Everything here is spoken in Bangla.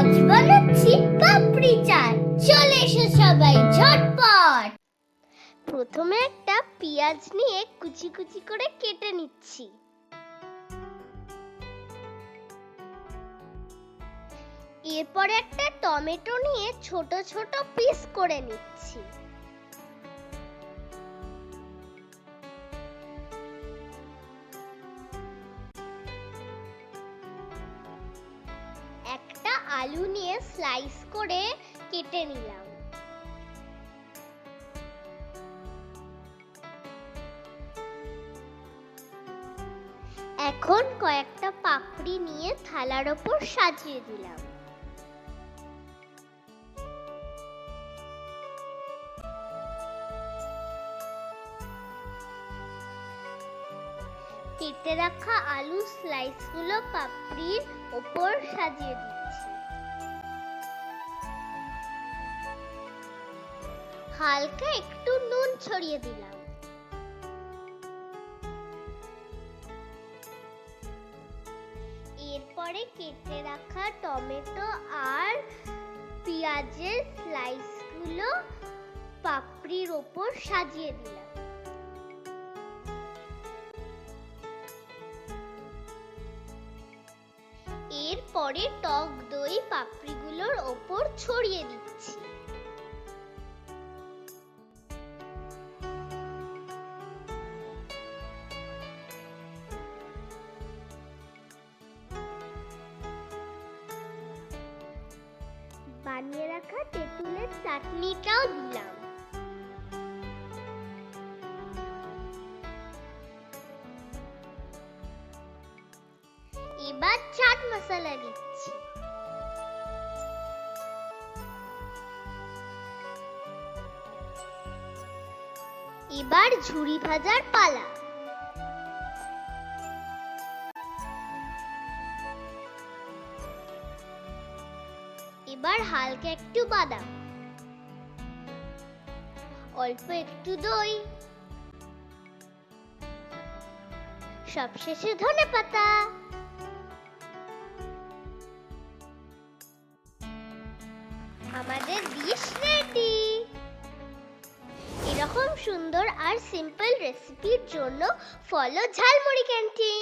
আজ বানাচ্ছি পাপড়ি চাট চলে এসো সবাই ঝটপট। প্রথমে একটা পেঁয়াজ নিয়ে কুচি কুচি করে কেটে নিচ্ছি। এরপরে একটা টমেটো নিয়ে ছোট ছোট পিস করে নিচ্ছি। আলু নিয়ে স্লাইস করে কেটে নিলাম। এখন কয়েকটা পাপড়ি নিয়ে থালার ওপর সাজিয়ে দিলাম। কেটে রাখা আলু স্লাইসগুলো পাপড়ির ওপর সাজিয়ে দিচ্ছি হালকা একটু নুন ছড়িয়ে দিলাম। এরপরে কেটে রাখা টমেটো আর পেঁয়াজের স্লাইসগুলো পাপড়ির ওপর সাজিয়ে দিলাম। এরপরে টক দই পাপড়িগুলোর ওপর ছড়িয়ে দিচ্ছি। বানিয়ে রাখা তেঁতুলের চাটনিটাও দিলাম। এবার চাট মশলা দিচ্ছি। এবার ঝুরি ভাজার পালা। এবার হালকা একটু বাদাম। অল্প একটু দই। সবশেষে ধনে পাতা আমাদের ডিশ রেডি এরকম সুন্দর আর সিম্পল রেসিপির জন্য ফলো ঝালমুড়ি ক্যান্টিন